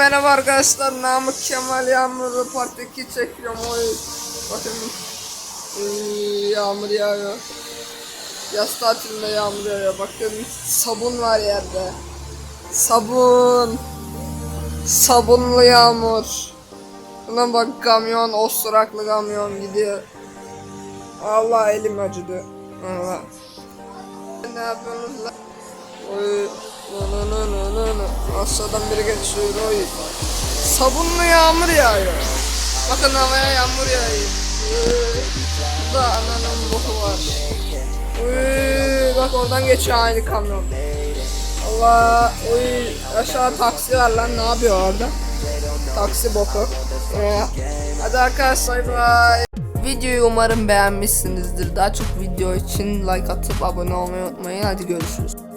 merhaba arkadaşlar. Namık Kemal Yağmur'u part 2 çekiyorum. Oy. Bakın. Yağmur yağıyor. Yaz tatilinde yağmur yağıyor. Bakın sabun var yerde. Sabun. Sabunlu yağmur. Buna bak kamyon, osuraklı kamyon gidiyor. Allah elim acıdı. Allah. Ne yapıyorsunuz Aşağıdan biri geçiyor. Oy. Sabunlu yağmur yağıyor. Bakın havaya yağmur yağıyor. Oy. Burada ananın boku var. Oy. Bak oradan geçiyor aynı kamyon. Allah. Oy. Aşağı taksi var lan. Ne yapıyor orada? Taksi boku. Ee, Hadi arkadaşlar bye. Videoyu umarım beğenmişsinizdir. Daha çok video için like atıp abone olmayı unutmayın. Hadi görüşürüz.